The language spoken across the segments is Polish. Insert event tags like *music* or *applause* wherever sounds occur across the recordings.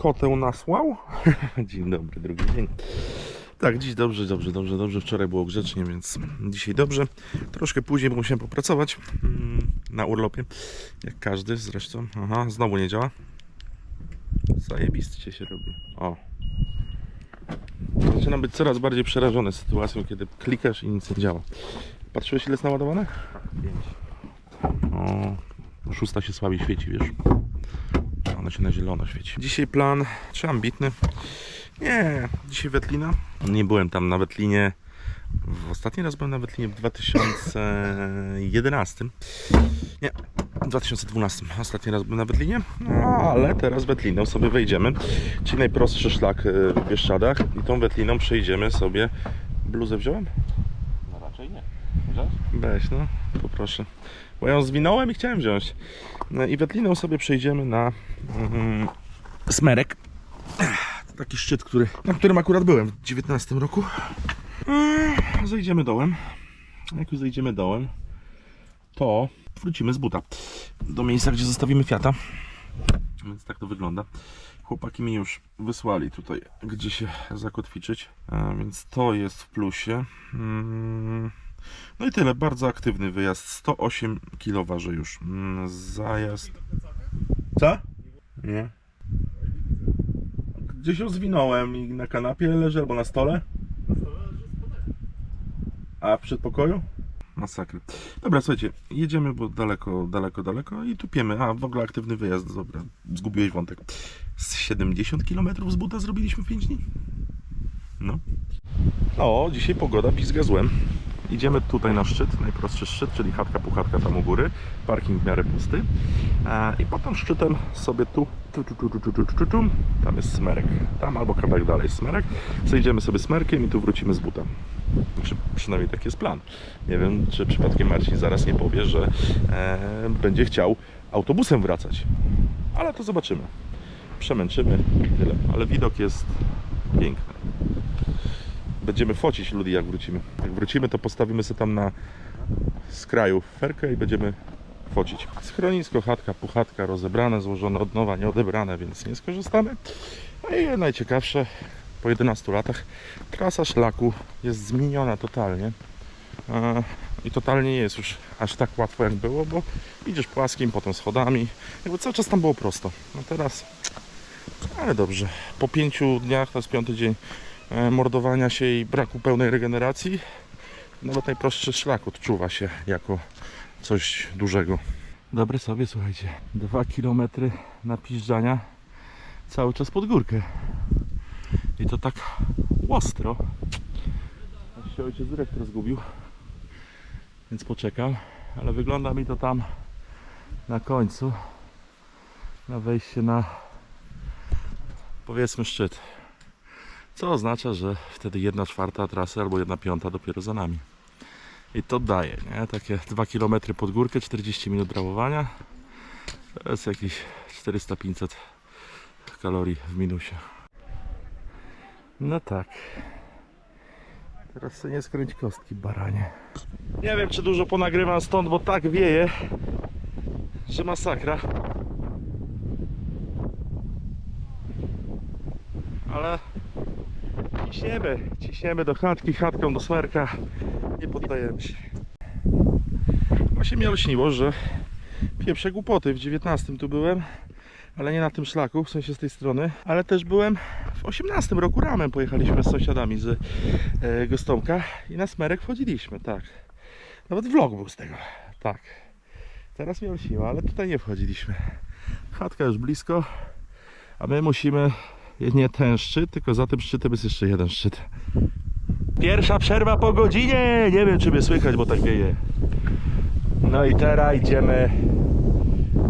kotę nasłał. *laughs* Dzień dobry, drugi dzień. Tak, dziś dobrze, dobrze, dobrze, dobrze. Wczoraj było grzecznie, więc dzisiaj dobrze. Troszkę później, bo musiałem popracować mm, na urlopie. Jak każdy zresztą. Aha, znowu nie działa. Zajebiście się robi. O. Zaczynam być coraz bardziej przerażony sytuacją, kiedy klikasz i nic nie działa. Patrzyłeś ile jest naładowane? Pięć. O, szósta się słabiej świeci, wiesz. Ona się na zielono świeci. Dzisiaj plan, czy ambitny? Nie, dzisiaj Wetlina. Nie byłem tam na Wetlinie. W ostatni raz byłem na Wetlinie w 2011. Nie, w 2012. Ostatni raz byłem na Wetlinie. No, ale teraz Wetliną sobie wejdziemy. Czyli najprostszy szlak e, w Bieszczadach. I tą Wetliną przejdziemy sobie. Bluzę wziąłem? No raczej nie. Wiesz? Weź, no, poproszę. Bo ją zwinąłem i chciałem wziąć. No i Wetliną sobie przejdziemy na mm, Smerek. Taki szczyt, który, na którym akurat byłem w 19 roku. Mm, Zejdziemy dołem. Jak już zejdziemy dołem, to wrócimy z buta do miejsca, gdzie zostawimy Fiata. Więc tak to wygląda. Chłopaki mi już wysłali tutaj, gdzie się zakotwiczyć. A więc to jest w plusie. Mm. No i tyle, bardzo aktywny wyjazd. 108 kg waży już. Mm, Zajazd. Co? Nie. Gdzieś ją zwinąłem i na kanapie leży albo na stole. A w przedpokoju? Masakra. Dobra, słuchajcie, jedziemy, bo daleko, daleko, daleko i tupiemy. A, w ogóle aktywny wyjazd, dobra, zgubiłeś wątek. Z 70 km z buta zrobiliśmy w 5 dni. No. O, dzisiaj pogoda pizga złem. Idziemy tutaj na szczyt, najprostszy szczyt, czyli chatka puchatka tam u góry, parking w miarę pusty. E, I potem szczytem sobie tu, tu, tu, tu, tu, tu, tu, tu tam jest smerek, tam albo kawałek dalej smerek. Zejdziemy sobie smerkiem i tu wrócimy z butem. Znaczy, przynajmniej taki jest plan. Nie wiem, czy przypadkiem Marcin zaraz nie powie, że e, będzie chciał autobusem wracać. Ale to zobaczymy. Przemęczymy tyle. Ale widok jest piękny będziemy focić ludzi jak wrócimy. Jak wrócimy to postawimy sobie tam na skraju ferkę i będziemy focić. Schronisko, chatka, puchatka, rozebrane, złożone od nowa, nieodebrane, więc nie skorzystamy. No i najciekawsze, po 11 latach trasa szlaku jest zmieniona totalnie. E, I totalnie nie jest już aż tak łatwo jak było, bo idziesz płaskim, potem schodami. Jakby cały czas tam było prosto. No teraz, ale dobrze. Po pięciu dniach, to jest piąty dzień mordowania się i braku pełnej regeneracji, nawet najprostszy szlak odczuwa się jako coś dużego. Dobry sobie, słuchajcie, dwa kilometry napiżdżania cały czas pod górkę. I to tak ostro. Aż się ojciec dyrektor zgubił, więc poczekam, ale wygląda mi to tam na końcu, na wejście na powiedzmy szczyt. Co oznacza, że wtedy jedna czwarta trasy albo jedna piąta dopiero za nami. I to daje, nie? Takie 2 km pod górkę, 40 minut ramowania. To jest jakieś 400-500 kalorii w minusie. No tak. Teraz sobie nie skręć kostki, baranie. Nie wiem, czy dużo ponagrywam stąd, bo tak wieje, że masakra. Ale ciśniemy, ciśniemy do chatki, chatką do smerka. Nie poddajemy się. Właśnie mi olśniło, że pieprze głupoty. W 19 tu byłem, ale nie na tym szlaku, w sensie z tej strony, ale też byłem w 18 roku ramem. Pojechaliśmy z sąsiadami z e, Gostomka i na smerek wchodziliśmy, tak. Nawet vlog był z tego, tak. Teraz mi olśniło, ale tutaj nie wchodziliśmy. Chatka już blisko, a my musimy nie ten szczyt, tylko za tym szczytem jest jeszcze jeden szczyt. Pierwsza przerwa po godzinie. Nie wiem, czy mnie słychać, bo tak wieje. No i teraz idziemy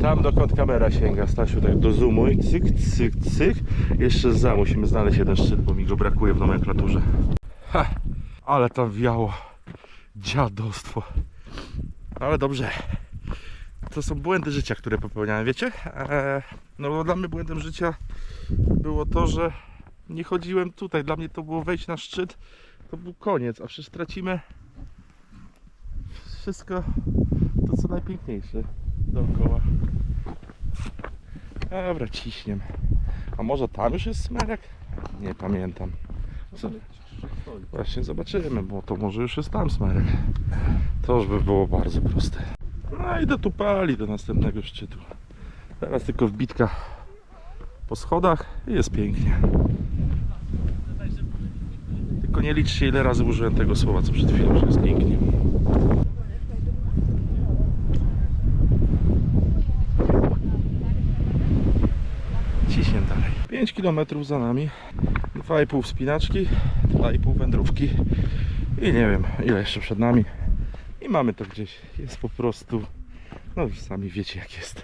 tam, dokąd kamera sięga. Stasiu, tak do zoomu i cyk, cyk, cyk. Jeszcze za musimy znaleźć jeden szczyt, bo mi go brakuje w nomenklaturze. Ha, ale tam wiało. Dziadostwo. Ale dobrze. To są błędy życia, które popełniałem, wiecie? Eee, no bo dla mnie błędem życia było to, że nie chodziłem tutaj. Dla mnie to było wejść na szczyt, to był koniec, a przecież tracimy wszystko to, co najpiękniejsze dookoła. Dobra, ciśniem. A może tam już jest smerek? Nie pamiętam. Co? Właśnie zobaczymy, bo to może już jest tam smerek. To już by było bardzo proste. No i do tu pali do następnego szczytu. Teraz tylko wbitka po schodach i jest pięknie. Tylko nie liczcie ile razy użyłem tego słowa, co przed chwilą, że jest pięknie. Ciśnie dalej. 5 km za nami, 2,5 wspinaczki, 2,5 wędrówki i nie wiem ile jeszcze przed nami. I mamy to gdzieś. Jest po prostu, no już sami wiecie jak jest.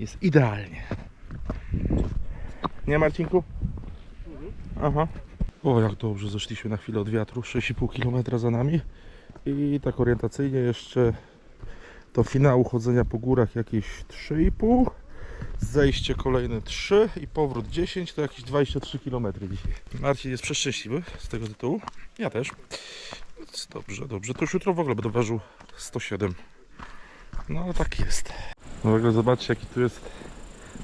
Jest idealnie. Nie Marcinku? Aha. O jak dobrze, zeszliśmy na chwilę od wiatru, 6,5 km za nami. I tak orientacyjnie jeszcze do finału chodzenia po górach jakieś 3,5 zejście kolejne 3 i powrót 10 to jakieś 23 km dzisiaj. Marcin jest przeszczęśliwy z tego tytułu. Ja też. Więc dobrze, dobrze. To już jutro w ogóle będę ważył 107. No ale tak jest. No w ogóle zobaczcie jaki tu jest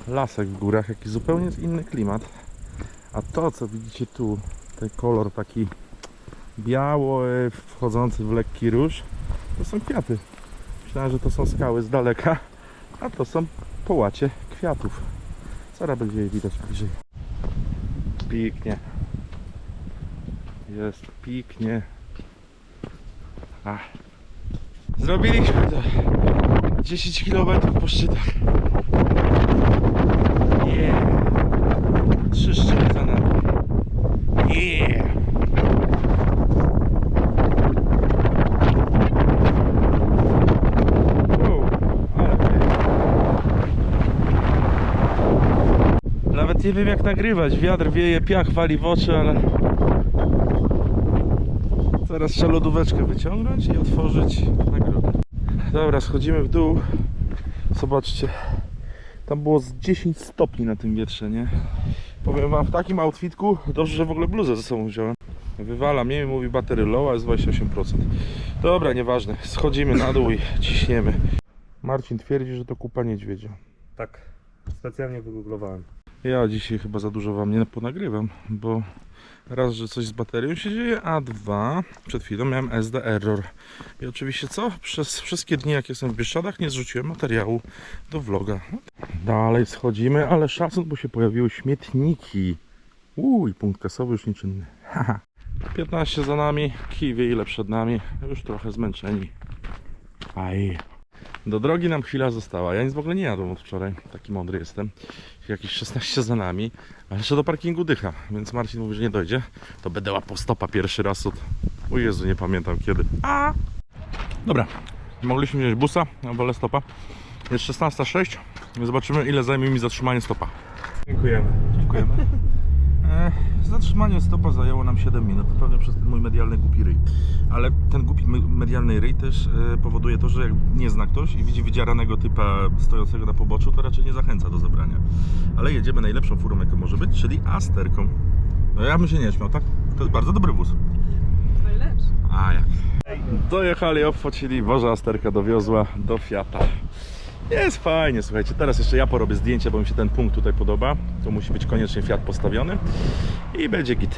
lasek w górach, jaki zupełnie jest inny klimat. A to co widzicie tu, ten kolor taki biały, wchodzący w lekki róż, to są kwiaty. Myślałem, że to są skały z daleka, a to są połacie kwiatów. Zaraz będzie je widać bliżej. Pięknie. Jest pięknie. Zrobiliśmy to. 10 km po szczytach. Yeah. Trzy szczyty za nami. Yeah. Wow, ale pięknie. Nie wiem jak nagrywać. Wiatr wieje, piach wali w oczy, ale... Teraz trzeba lodóweczkę wyciągnąć i otworzyć nagrodę. Dobra, schodzimy w dół. Zobaczcie. Tam było z 10 stopni na tym wietrze, nie? Powiem wam, w takim outfitku dobrze, że w ogóle bluzę ze sobą wziąłem. Wywala mnie i mówi batery low, a jest 28%. Dobra, nieważne. Schodzimy na dół i ciśniemy. Marcin twierdzi, że to kupa niedźwiedzia. Tak, specjalnie wygooglowałem. Ja dzisiaj chyba za dużo wam nie ponagrywam, bo raz, że coś z baterią się dzieje, a dwa, przed chwilą miałem SD error. I oczywiście co? Przez wszystkie dni jak jestem w Bieszczadach nie zrzuciłem materiału do vloga. Dalej schodzimy, ale szacun, bo się pojawiły śmietniki. Uuu, i punkt kasowy już nieczynny. *laughs* Haha. 15 za nami, kij wie ile przed nami, już trochę zmęczeni. Aj. Do drogi nam chwila została. Ja nic w ogóle nie jadłem od wczoraj. Taki mądry jestem. Jakieś 16 za nami. Ale jeszcze do parkingu dycha. Więc Marcin mówi, że nie dojdzie. To będę łapał stopa pierwszy raz od... O Jezu, nie pamiętam kiedy. A! Dobra. Mogliśmy wziąć busa, a wolę stopa. Jest 16.06. Zobaczymy ile zajmie mi zatrzymanie stopa. Dziękujemy. Dziękujemy. Zatrzymanie stopa zajęło nam 7 minut, pewnie przez ten mój medialny głupi ryj. Ale ten głupi me- medialny ryj też e, powoduje to, że jak nie zna ktoś i widzi wydzieranego typa stojącego na poboczu, to raczej nie zachęca do zabrania. Ale jedziemy najlepszą furą, jaka może być, czyli Asterką. No ja bym się nie śmiał, tak? To jest bardzo dobry wóz. Najlepszy. A jak? Dojechali, obfocili, Boża Asterka dowiozła do Fiata. Jest fajnie, słuchajcie. Teraz jeszcze ja porobię zdjęcie, bo mi się ten punkt tutaj podoba. To musi być koniecznie Fiat postawiony i będzie git.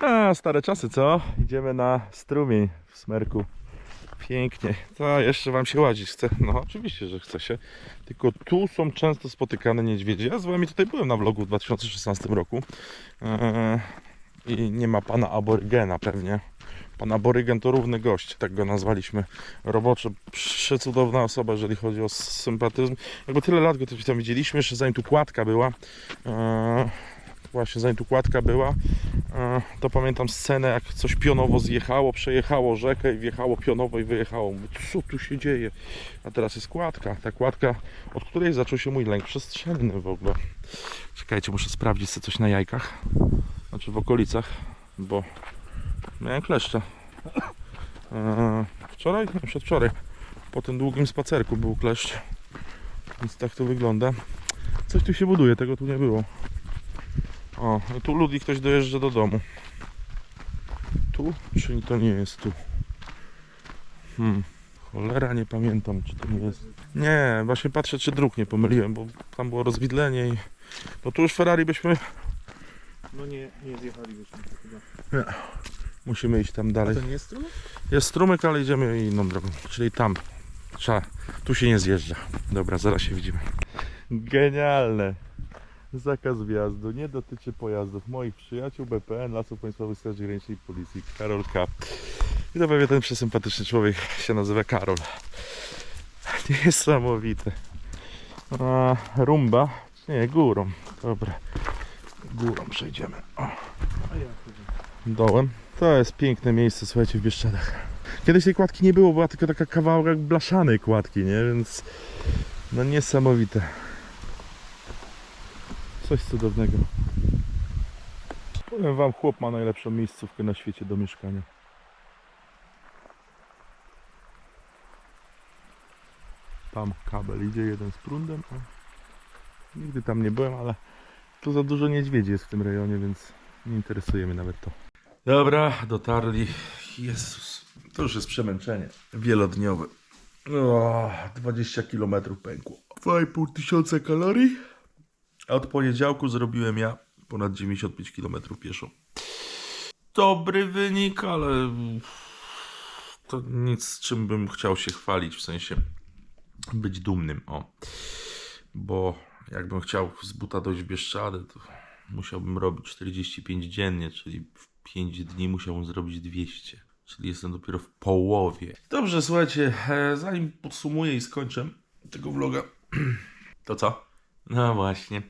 A, stare czasy, co? Idziemy na strumień w Smerku. Pięknie. To jeszcze Wam się łazić chce. No, oczywiście, że chce się. Tylko tu są często spotykane niedźwiedzie. Ja z Wami tutaj byłem na vlogu w 2016 roku. Eee, I nie ma pana aborygena pewnie. Pan aborygen to równy gość, tak go nazwaliśmy. Roboczy, przecudowna osoba, jeżeli chodzi o sympatyzm. Jakby tyle lat go tam widzieliśmy, jeszcze zanim tu kładka była. Eee, właśnie zanim tu kładka była, eee, to pamiętam scenę, jak coś pionowo zjechało, przejechało rzekę i wjechało pionowo i wyjechało. Mówię, co tu się dzieje? A teraz jest kładka. Ta kładka, od której zaczął się mój lęk przestrzenny w ogóle. Czekajcie, muszę sprawdzić sobie coś na jajkach. Znaczy w okolicach, bo miałem kleszcze. Eee, wczoraj? Przedwczoraj. Po tym długim spacerku był kleszcz. Więc tak to wygląda. Coś tu się buduje, tego tu nie było. O, tu Ludwik ktoś dojeżdża do domu. Tu? Czy to nie jest tu? Hmm. Cholera, nie pamiętam, czy to nie jest. Nie, właśnie patrzę, czy dróg nie pomyliłem, bo tam było rozwidlenie i No tu już Ferrari byśmy... No nie, nie zjechalibyśmy chyba. Musimy iść tam dalej. To nie jest strumyk? Jest strumyk, ale idziemy inną drogą, czyli tam. Trzeba, tu się nie zjeżdża. Dobra, zaraz się widzimy. Genialne. Zakaz wjazdu nie dotyczy pojazdów moich przyjaciół BPN, Lasów Państwowych Straży Granicznej i Policji. Karol K. I to pewnie ten przesympatyczny człowiek się nazywa Karol. Niesamowite. A, rumba? Nie, górą. Dobra. Górą przejdziemy. O A ja chyba. dołem. To jest piękne miejsce, słuchajcie, w Bieszczadach. Kiedyś tej kładki nie było, była tylko taka kawałek blaszanej kładki, nie? Więc no niesamowite. Coś cudownego. Powiem wam, chłop ma najlepszą miejscówkę na świecie do mieszkania. Tam kabel idzie, jeden z prądem. Nigdy tam nie byłem, ale tu za dużo niedźwiedzi jest w tym rejonie, więc nie interesuje mnie nawet to. Dobra, dotarli. Jezus, to już jest przemęczenie. Wielodniowe. O, 20 km pękło. 2,5 tysiąca kalorii. A od poniedziałku zrobiłem ja ponad 95 km pieszo. Dobry wynik, ale to nic z czym bym chciał się chwalić, w sensie być dumnym, o. Bo jakbym chciał z buta dojść w Bieszczady, to musiałbym robić 45 dziennie, czyli w 5 dni musiałbym zrobić 200. Czyli jestem dopiero w połowie. Dobrze, słuchajcie, e, zanim podsumuję i skończę tego vloga, *clears throat* to co? No właśnie.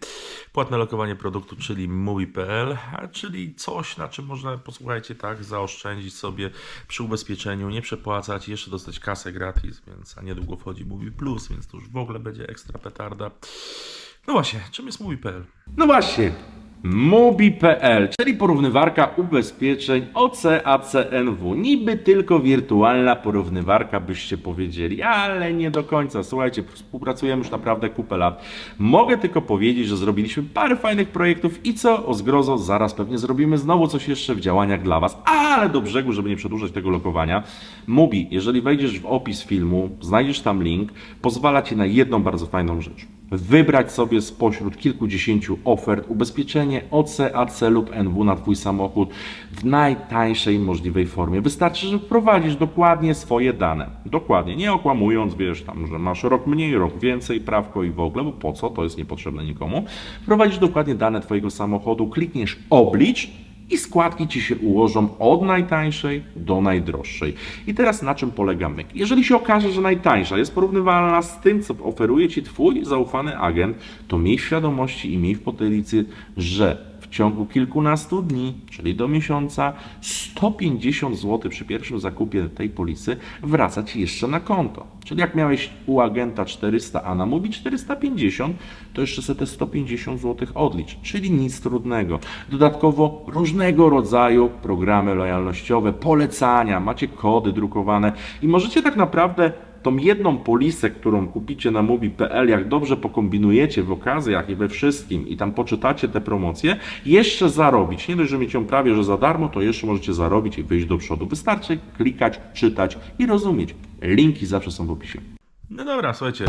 Płatne lokowanie produktu, czyli mój.pl, a czyli coś, na czym można, posłuchajcie, tak, zaoszczędzić sobie przy ubezpieczeniu, nie przepłacać, jeszcze dostać kasę gratis, więc a niedługo wchodzi Mówi Plus, więc to już w ogóle będzie ekstra petarda. No właśnie, czym jest mój.pl? No właśnie. Mobi.pl, czyli porównywarka ubezpieczeń OCACNW. Niby tylko wirtualna porównywarka, byście powiedzieli, ale nie do końca. Słuchajcie, współpracujemy już naprawdę kupę lat. Mogę tylko powiedzieć, że zrobiliśmy parę fajnych projektów i co o zgrozo, zaraz pewnie zrobimy znowu coś jeszcze w działaniach dla Was, ale do brzegu, żeby nie przedłużać tego lokowania. Mobi, jeżeli wejdziesz w opis filmu, znajdziesz tam link, pozwala Ci na jedną bardzo fajną rzecz wybrać sobie spośród kilkudziesięciu ofert ubezpieczenie OC, AC lub NW na Twój samochód w najtańszej możliwej formie. Wystarczy, że wprowadzisz dokładnie swoje dane. Dokładnie, nie okłamując, wiesz, tam, że masz rok mniej, rok więcej, prawko i w ogóle, bo po co, to jest niepotrzebne nikomu. Wprowadzisz dokładnie dane Twojego samochodu, klikniesz oblicz i składki Ci się ułożą od najtańszej do najdroższej. I teraz na czym polega myk? Jeżeli się okaże, że najtańsza jest porównywalna z tym, co oferuje Ci Twój zaufany agent, to miej w świadomości i miej w potylicy, że w ciągu kilkunastu dni, czyli do miesiąca, 150 zł przy pierwszym zakupie tej polisy wraca Ci jeszcze na konto. Czyli jak miałeś u agenta 400, a na mówi 450, to jeszcze sobie te 150 zł odlicz, czyli nic trudnego. Dodatkowo różnego rodzaju programy lojalnościowe, polecania, macie kody drukowane i możecie tak naprawdę tą jedną polisę, którą kupicie na mobi.pl, jak dobrze pokombinujecie w okazjach i we wszystkim i tam poczytacie te promocje, jeszcze zarobić. Nie dość, że mieć ją prawie, że za darmo, to jeszcze możecie zarobić i wyjść do przodu. Wystarczy klikać, czytać i rozumieć. Linki zawsze są w opisie. No dobra, słuchajcie.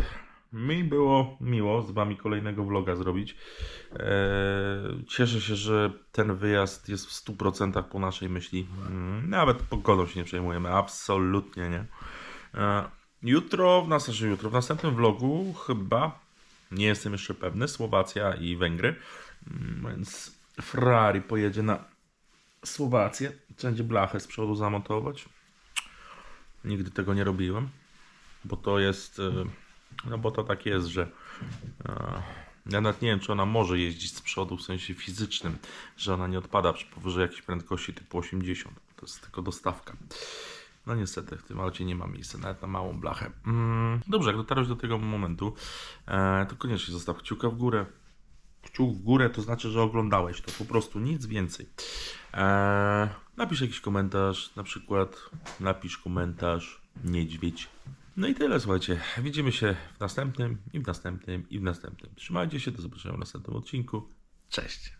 Mi było miło z Wami kolejnego vloga zrobić. Eee, cieszę się, że ten wyjazd jest w 100% po naszej myśli. Mm, Nawet pogodą się nie przejmujemy, absolutnie nie. Jutro, w, nas, jutro, w następnym vlogu chyba, nie jestem jeszcze pewny, Słowacja i Węgry. Mm, Więc Ferrari pojedzie na Słowację. Będzie blachę z przodu zamontować. Nigdy tego nie robiłem bo to jest, e, no bo to tak jest, że e, ja nawet nie wiem, czy ona może jeździć z przodu w sensie fizycznym, że ona nie odpada przy powyżej jakiejś prędkości typu 80. To jest tylko dostawka. No niestety w tym aucie nie ma miejsca, nawet na małą blachę. Mm, dobrze, jak dotarłeś do tego momentu, e, to koniecznie zostaw kciuka w górę. Kciuk w górę to znaczy, że oglądałeś to, po prostu nic więcej. E, napisz jakiś komentarz, na przykład napisz komentarz niedźwiedź. No i tyle, słuchajcie. Widzimy się w następnym, i w następnym, i w następnym. Trzymajcie się, do zobaczenia w następnym odcinku. Cześć!